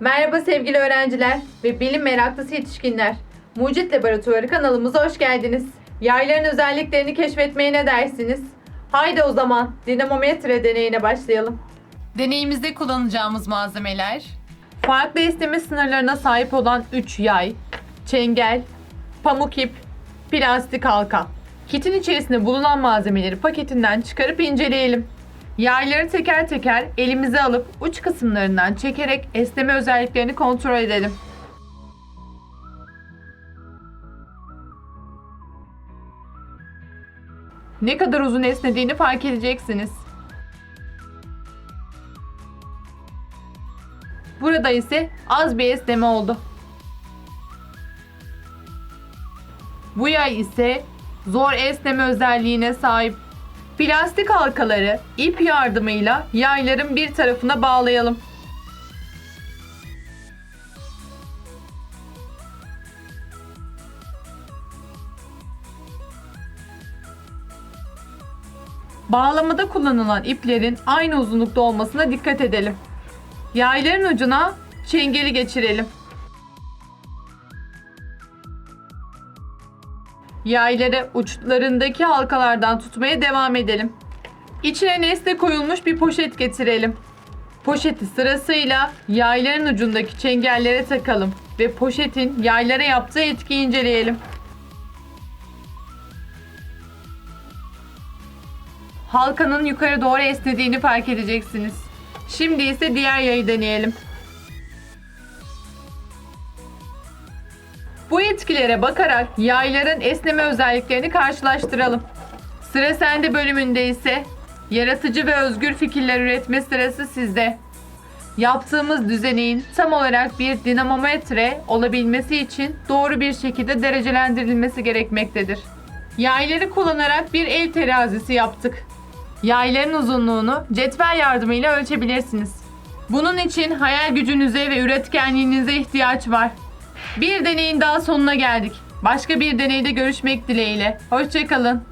Merhaba sevgili öğrenciler ve bilim meraklısı yetişkinler. Mucit Laboratuvarı kanalımıza hoş geldiniz. Yayların özelliklerini keşfetmeye ne dersiniz? Haydi o zaman dinamometre deneyine başlayalım. Deneyimizde kullanacağımız malzemeler farklı esneme sınırlarına sahip olan 3 yay, çengel, pamuk ip, plastik halka. Kitin içerisinde bulunan malzemeleri paketinden çıkarıp inceleyelim. Yayları teker teker elimize alıp uç kısımlarından çekerek esneme özelliklerini kontrol edelim. Ne kadar uzun esnediğini fark edeceksiniz. Burada ise az bir esneme oldu. Bu yay ise zor esneme özelliğine sahip. Plastik halkaları ip yardımıyla yayların bir tarafına bağlayalım. Bağlamada kullanılan iplerin aynı uzunlukta olmasına dikkat edelim. Yayların ucuna çengeli geçirelim. Yayları uçlarındaki halkalardan tutmaya devam edelim. İçine nesne koyulmuş bir poşet getirelim. Poşeti sırasıyla yayların ucundaki çengellere takalım ve poşetin yaylara yaptığı etkiyi inceleyelim. Halkanın yukarı doğru esnediğini fark edeceksiniz. Şimdi ise diğer yayı deneyelim. Bu etkilere bakarak yayların esneme özelliklerini karşılaştıralım. Sıra sende bölümünde ise yaratıcı ve özgür fikirler üretme sırası sizde. Yaptığımız düzeneğin tam olarak bir dinamometre olabilmesi için doğru bir şekilde derecelendirilmesi gerekmektedir. Yayları kullanarak bir el terazisi yaptık. Yayların uzunluğunu cetvel yardımıyla ölçebilirsiniz. Bunun için hayal gücünüze ve üretkenliğinize ihtiyaç var. Bir deneyin daha sonuna geldik. Başka bir deneyde görüşmek dileğiyle. Hoşçakalın.